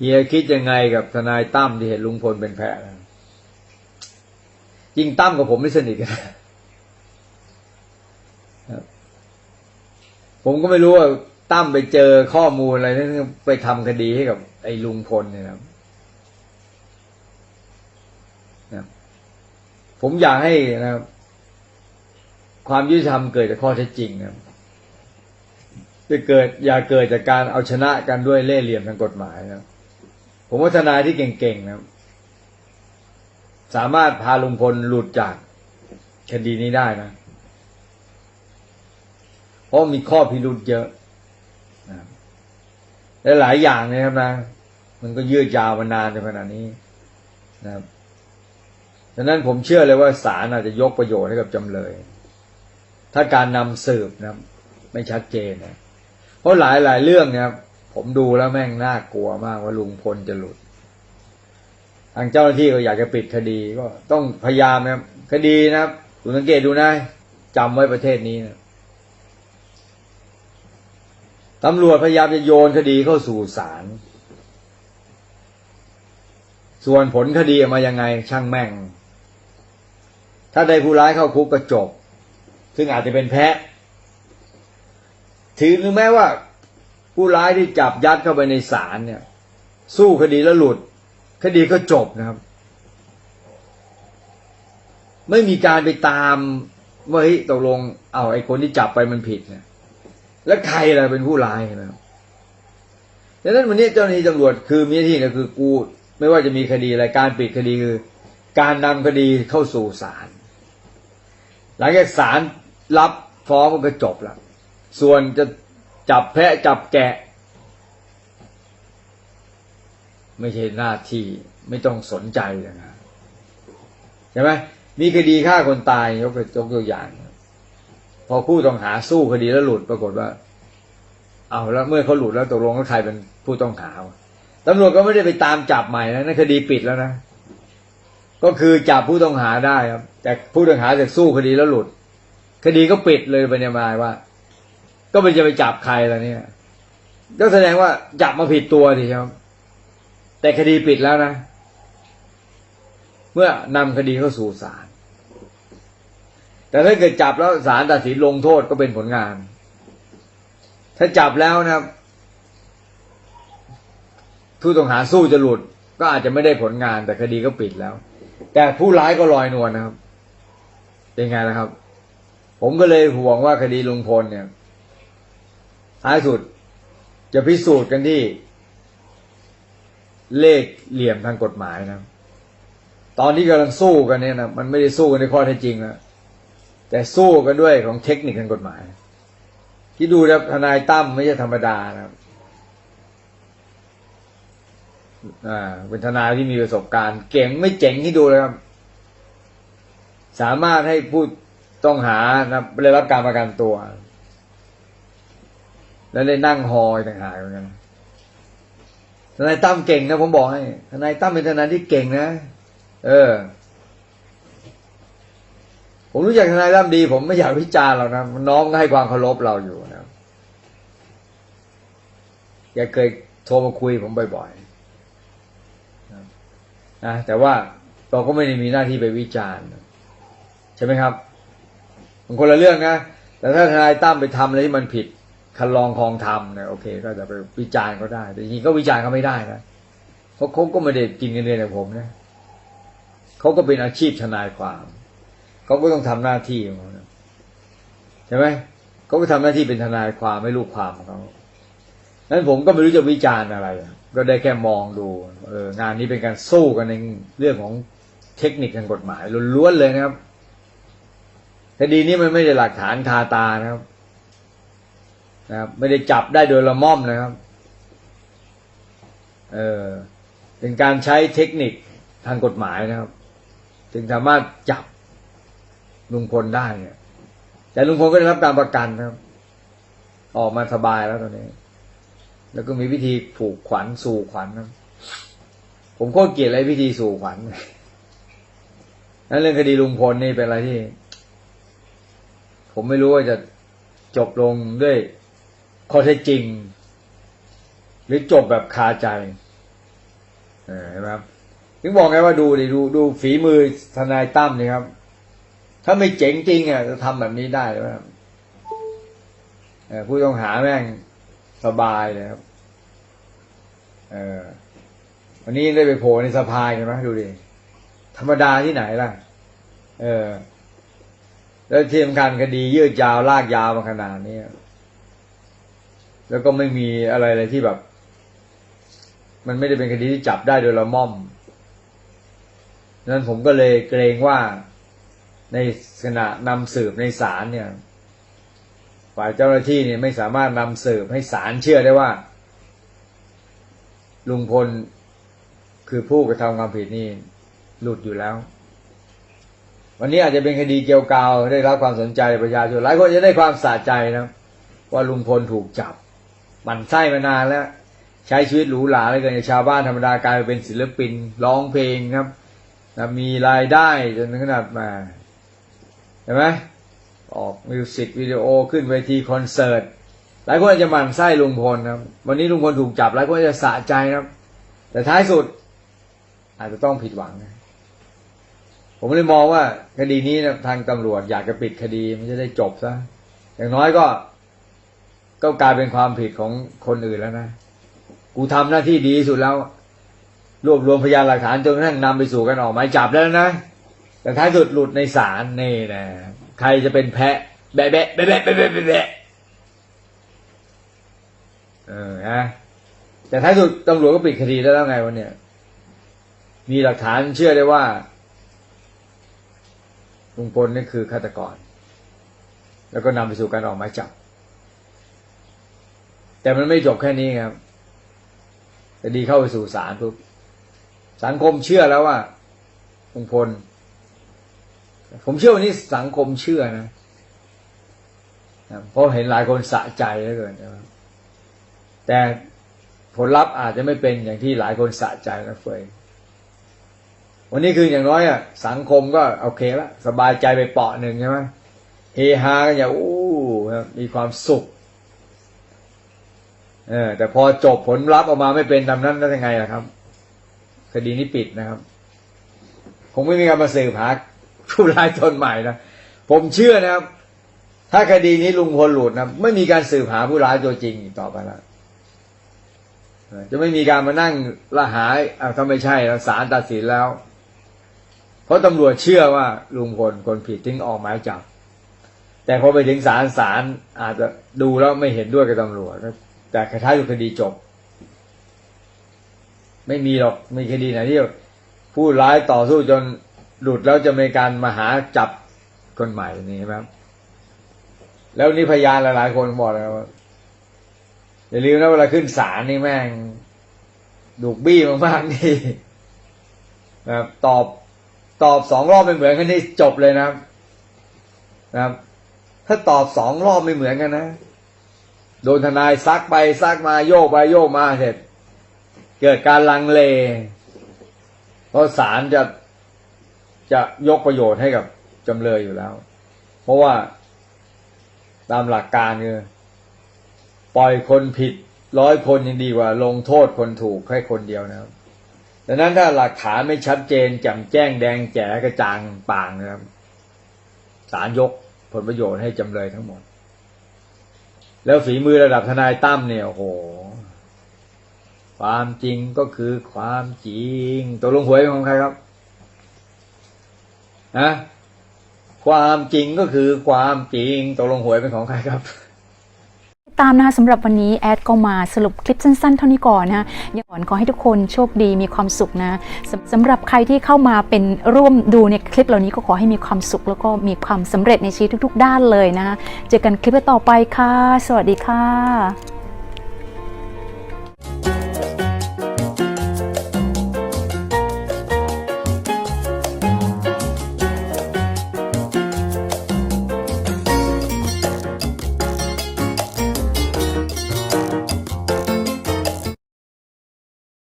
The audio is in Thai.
เฮียคิดยังไงกับทนายตั้มที่เห็นลุงพลเป็นแพะจริงตั้มกับผมไม่สนิทกันผมก็ไม่รู้ว่าตั้มไปเจอข้อมูลอะไรนั่นไปทำคดีให้กับ ไอ้ลุงพลเนี่ยนะครับผมอยากให้นะครับ ความยุติธรรมเกิดจากข้อเท็จจริงนะครับจะเกิดอย่าเกิดจากการเอาชนะกันด้วยเล่ห์เหลี่ยมทางกฎหมายนะครับ ผมว่าทนายที่เก่งๆนะสามารถพาลุงพลหลุดจากคดีนี้ได้นะ เพราะมีข้อพิรุธเยอะและหลายอย่างนะครับนะ มันก็ยืดยาวมานานในขนาดนี้นะครับฉะนั้นผมเชื่อเลยว่าศาลอาจจะยกประโยชน์ให้กับจำเลย ถ้าการนำสืบนะไม่ชัดเจนนะ เพราะหลายหลายเรื่องนะครับ ผมดูแล้วแม่งน่ากลัวมากว่าลุงพลจะหลุด ทางเจ้าหน้าที่ก็อยากจะปิดคดีก็ต้องพยายามนะครับคดีนะครับคุณสังเกตดูนะจำไว้ประเทศนี้นะตำรวจพยายามจะโยนคดีเข้าสู่ศาล ส่วนผลคดีออกมายังไงช่างแม่ง ถ้าได้ผู้ร้ายเข้าคุกก็จบ ซึ่งอาจจะเป็นแพ้ ถือหรือแม้ว่า ผู้ร้ายที่จับยัดเข้าไปในศาลเนี่ย สู้คดีแล้วหลุด คดีก็จบนะครับ ไม่มีการไปตามว่าเฮ้ยตกลง เอาไอ้คนที่จับไปมันผิดเนี่ยแล้วใครล่ะเป็นผู้ร้ายนะครับดังนั้นวันนี้เจ้าหน้าที่ตำรวจคือมีหน้าที่ก็คือกูไม่ว่าจะมีคดีอะไรการปิดคดีคือ การนำคดีเข้าสู่ศาลหลังจากศาลรับฟ้องก็จบแล้วส่วนจะ จับแพะจับแกะ ไม่ใช่หน้าที่ไม่ต้องสนใจเลยนะใช่ไหมมีคดีฆ่าคนตายยกยกตัวอย่าง พอผู้ต้องหาสู้คดีแล้วหลุดปรากฏว่า เอาแล้วเมื่อเขาหลุดแล้วตกลงว่าใครเป็นผู้ต้องหาตำรวจก็ไม่ได้ไปตามจับใหม่นะนั่นคดีปิดแล้วนะก็คือจับผู้ต้องหาได้ครับ แต่ผู้ต้องหาจะสู้คดีแล้วหลุด คดีก็ปิดเลยไปในหมายว่า ก็ไม่จะไปจับใครแล้วเนี่ย ก็แสดงว่าจับมาผิดตัวดิครับ แต่คดีปิดแล้วนะ เมื่อนำคดีเข้าสู่ศาลแต่ถ้าเกิดจับแล้วศาลตัดสินลงโทษก็เป็นผลงาน ถ้าจับแล้วนะครับผู้ต้องหาสู้จะหลุด ก็อาจจะไม่ได้ผลงาน แต่คดีก็ปิดแล้ว แต่ผู้ร้ายก็ลอยนวลนะครับเป็นไงนะครับ ผมก็เลยห่วงว่าคดีลุงพลเนี่ย ท้ายสุดจะพิสูจน์กันที่ เลขเหลี่ยมทางกฎหมายนะ ตอนที่กำลังสู้กันเนี่ยนะมันไม่ได้สู้กันในข้อเท็จจริงนะแต่สู้กันด้วยของเทคนิคทางกฎหมาย ที่ดูนะทนายตั้มไม่ใช่ธรรมดานะครับอ่าเป็นทนายที่มีประสบการณ์ เก่งไม่เจ๋งที่ดูเลยครับ สามารถให้ผู้ต้องหานะได้รับการประกันตัว แล้วได้นั่งฮอยต่างหากเหมือนกันทนายตั้มเก่งนะผมบอกให้ทนายตั้มเป็นทนายที่เก่งนะ เออ ผมรู้จักทนายตั้มดี ผมไม่อยากวิจารณ์หรอกนะน้องก็ให้ความเคารพเราอยู่นะแกเคยโทรมาคุยผมบ่อยๆนะนะแต่ว่าเราก็ไม่ได้มีหน้าที่ไปวิจารณ์ใช่ไหมครับมันคนละเรื่องนะแต่ถ้าทนายตั้มไปทำอะไรที่มันผิด คันลองคองทำเนี่ยโอเค ก็จะไปวิจารณ์เขาได้ แต่จริงๆก็วิจารณ์เขาไม่ได้นะเพราะเขาก็ไม่ได้กินเงินเดือนอย่างผมนะเขาก็เป็นอาชีพทนายความเขาก็ต้องทำหน้าที่ของเขาใช่ไหมเขาก็ทำหน้าที่เป็นทนายความไม่ลูกความของเขานั้นผมก็ไม่รู้จะวิจารณ์อะไร ก็ได้แค่มองดู เอองานนี้เป็นการสู้กันในเรื่องของเทคนิคทางกฎหมายล้วนๆเลยนะครับคดีนี้มันไม่ได้หลักฐานคาตานะครับ นะครับ ไม่ได้จับได้โดยละม่อมนะครับ เออเป็นการใช้เทคนิคทางกฎหมายนะครับ จึงสามารถจับลุงพลได้เนี่ย แต่ลุงพลก็ได้รับการประกันนะครับ ออกมาสบายแล้วตอนนี้ แล้วก็มีวิธีผูกขวัญสู่ขวัญนะผมโคตรเกลียดอะไรวิธีสู่ขวัญนั่นเรื่องคดีลุงพลนี่เป็นอะไรที่ ผมไม่รู้ว่าจะจบลงด้วย ข้อเท็จจริง หรือจบแบบคาใจเห็นไหมครับถึงบอกไงว่าดูดิดูดูฝีมือทนายตั้มนี่ครับ ถ้าไม่เจ๋งจริงอะจะทำแบบนี้ได้หรือเปล่าผู้ต้องหาแม่งสบายเลยครับ เออวันนี้ได้ไปโผล่ในสภากันไหมดูดิธรรมดาที่ไหนล่ะ เออ แล้วที่สำคัญคดียืดยาวลากยาวมาขนาดนี้ แล้วก็ไม่มีอะไรเลยที่แบบ มันไม่ได้เป็นคดีที่จับได้โดยละม่อมนั้นผมก็เลยเกรงว่าในขณะนำสืบในศาลเนี่ย ฝ่ายเจ้าหน้าที่เนี่ยไม่สามารถนำสืบให้ศาลเชื่อได้ว่า ลุงพลคือผู้กระทำความผิดนี่หลุดอยู่แล้ว วันนี้อาจจะเป็นคดีเกี่ยวกาวได้รับความสนใจประชาชนหลายคนจะได้ความสะใจนะว่าลุงพลถูกจับ หมันไส้มานานแล้ว ใช้ชีวิตหรูหราเลยเกินชาวบ้านธรรมดากลายเป็นศิลปินร้องเพลงครับนะมีรายได้จนถึงขนาดมาเห็นไหมออกมิวสิกวิดีโอขึ้นเวทีคอนเสิร์ตหลายคนอาจจะหมั่นไส้ลุงพลครับ วันนี้ลุงพลถูกจับหลายคนจะสะใจครับ แต่ท้ายสุด อาจจะต้องผิดหวังนะผมเลยมองว่าคดีนี้นะทางตำรวจอยากจะปิดคดีมันจะได้จบซะอย่างน้อยก็ ก็กลายเป็นความผิดของคนอื่นแล้วนะ กูทำหน้าที่ดีสุดแล้ว รวบรวมพยานหลักฐานจนกระทั่งนำไปสู่การออกหมายจับแล้วนะ แต่ท้ายสุดหลุดในศาลนี่นะใครจะเป็นแพะ แบะแบะแบะแบะแบะแบะเออนะแต่ท้ายสุดตำรวจก็ปิดคดีได้แล้วไงวันเนี้ยมีหลักฐานเชื่อได้ว่าลุงพลนี่คือฆาตกร แล้วก็นำไปสู่การออกหมายจับ แต่มันไม่จบแค่นี้ครับคดีเข้าไปสู่ศาลปุ๊บสังคมเชื่อแล้วว่าลุงพล ผมเชื่อวันนี้สังคมเชื่อนะเพราะเห็นหลายคนสะใจเหลือเกินนะครับแต่ผลลัพธ์อาจจะไม่เป็นอย่างที่หลายคนสะใจนะเฟยวันนี้คืออย่างน้อยอะ สังคมก็โอเคละสบายใจไปเปาะหนึ่งใช่ไหมเฮฮากันอย่างอู้มีความสุข เออ แต่พอจบผลลัพธ์ออกมาไม่เป็นตามนั้นแล้ยังไงล่ะครับ คดีนี้ปิดนะครับ คงไม่มีการมาสืบหาผู้ร้ายตนใหม่นะผมเชื่อนะครับ ถ้าคดีนี้ลุงพลหลุดนะไม่มีการสืบหาผู้ร้ายตัวจริงต่อไปแล้วจะไม่มีการมานั่งละหายอ่าถ้าไม่ใช่แล้วศาลตัดสินแล้ว เพราะตำรวจเชื่อว่าลุงพลคนผิดถึงออกหมายจับ แต่พอไปถึงศาลศาลอาจจะดูแล้วไม่เห็นด้วยกับตำรวจ แต่ท้ายสุดคดีจบ ไม่มีหรอกมีคดีไหนที่ผู้ร้ายต่อสู้จนหลุดแล้วจะมีการมาหาจับคนใหม่นี่ใช่ไหมครับแล้วนี่พยานหลายๆคนบอกแล้วว่าอย่าลืมนะเวลาขึ้นศาลนี่แม่งดุกบี้มากๆนี่นะครับตอบตอบสองรอบไม่เหมือนกันนี่จบเลยนะครับ นะครับ ถ้าตอบสองรอบไม่เหมือนกันนะ โดนทนายซักไปซักมาโยกไปโยกมาเสร็จ เกิดการลังเล เพราะศาลจะจะยกประโยชน์ให้กับจำเลยอยู่แล้ว เพราะว่าตามหลักการคือปล่อยคนผิดร้อยคนยังดีกว่า ลงโทษคนถูกแค่คนเดียวนะครับดังนั้นถ้าหลักฐานไม่ชัดเจนแจ่มแจ้งแดงแจ๋กระจ่างป่างนะครับศาลยกผลประโยชน์ให้จำเลยทั้งหมด แล้วฝีมือระดับทนายตั้มเนี่ยโอ้โห ความจริงก็คือความจริงตัวลงหวยเป็นของใครครับนะความจริงก็คือความจริงตัวลงหวยเป็นของใครครับ ตามนะคะสำหรับวันนี้แอดก็มาสรุปคลิปสั้นๆ เท่านี้ก่อนนะยังก่อนขอให้ทุกคนโชคดีมีความสุขนะสำสำหรับใครที่เข้ามาเป็นร่วมดูในคลิปเหล่านี้ก็ขอให้มีความสุข แล้วก็มีความสำเร็จในชีวิตทุก ๆ ด้านเลยนะเจอกันคลิปต่อไปค่ะ สวัสดีค่ะ